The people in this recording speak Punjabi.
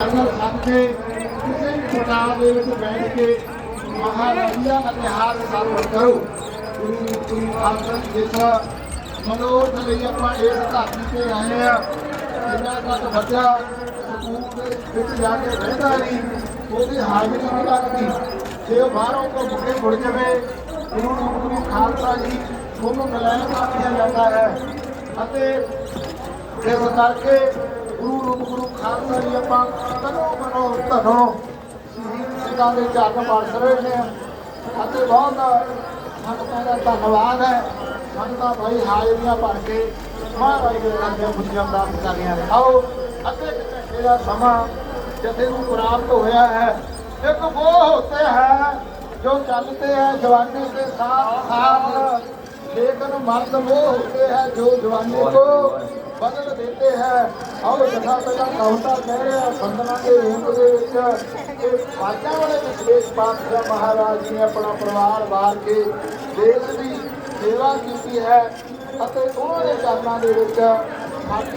ਕੇ ਕਿਸੇ ਵੀ ਪਟਾਲ ਦੇ ਵਿੱਚ ਬੈਠ ਕੇ ਮਹਾਰਾਜਾ ਦਾ ਤਿਹਾਰ ਕਰੋ ਗੁਰੂ ਗੁਰੂ ਆਸਨ ਜਿਸ ਮਨੋਰਥ ਲਈ ਆਪਾਂ ਇਸ ਧਰਤੀ ਤੇ ਆਏ ਆ ਜਿੰਨਾ ਤੱਕ ਬੱਚਾ ਸਕੂਲ ਦੇ ਵਿੱਚ ਜਾ ਕੇ ਰਹਿੰਦਾ ਨਹੀਂ ਉਹਦੀ ਹਾਜ਼ਰੀ ਨਹੀਂ ਲੱਗਦੀ ਜੇ ਉਹ ਬਾਹਰੋਂ ਕੋ ਮੁੱਕੇ ਮੁੜ ਜਾਵੇ ਗੁਰੂ ਰੂਪ ਖਾਲਸਾ ਜੀ ਉਹਨੂੰ ਨਲਾਇਕ ਆਖਿਆ ਜਾਂਦਾ ਹੈ ਅਤੇ ਇਸ ਕਰਕੇ ਗੁਰੂ ਰੂਪ ਗੁਰੂ ਖਾਲਸਾ ਜੀ ਆਪਾਂ ਤਨੋ ਮਨੋ ਧਨੋ ਸ੍ਰੀ ਸਿੱਖਾਂ ਦੇ ਜਨ ਵਰਸ ਰਹੇ ਨੇ ਅਤੇ ਬਹੁਤ ਸੰਗਤਾਂ ਦਾ ਧੰਨਵਾਦ ਹੈ। ਸੰਗਤਾਂ ਭਾਈ ਹਾਜ਼ਰੀਆਂ ਭਰ ਕੇ ਮਹਾਰਾਜ ਦੇ ਨਾਮ ਦੀਆਂ ਖੁਸ਼ੀਆਂ ਪ੍ਰਾਪਤ ਕਰ ਰਹੀਆਂ ਨੇ ਆਓ ਅੱਧੇ ਘੰਟੇ ਦਾ ਸਮਾਂ ਜਥੇ ਨੂੰ ਪ੍ਰਾਪਤ ਹੋਇਆ ਹੈ ਇੱਕ ਉਹ ਹੁੰਦੇ ਹੈ ਜੋ ਚੱਲਦੇ ਹੈ ਜਵਾਨੀ ਦੇ ਸਾਥ ਸਾਥ लेकिन मर्द वो होते हैं जो जवानी को ਬਦਲ ਦਿੰਦੇ ਹੈ ਆਓ ਜਥਾ ਪਹਿਲਾਂ ਕਹਤਾ ਕਹਿ ਰਿਹਾ ਬੰਦਨਾ ਦੇ ਰੂਪ ਦੇ ਵਿੱਚ ਇਹ ਬਾਜਾਂ ਵਾਲੇ ਵਿਸ਼ੇਸ਼ ਪਾਤਸ਼ਾਹ ਮਹਾਰਾਜ ਜੀ ਨੇ ਆਪਣਾ ਪਰਿਵਾਰ ਵਾਰ ਕੇ ਦੇਸ਼ ਦੀ ਸੇਵਾ ਕੀਤੀ ਹੈ ਅਤੇ ਉਹਨਾਂ ਦੇ ਚਰਨਾਂ ਦੇ ਵਿੱਚ ਸਾਡੀ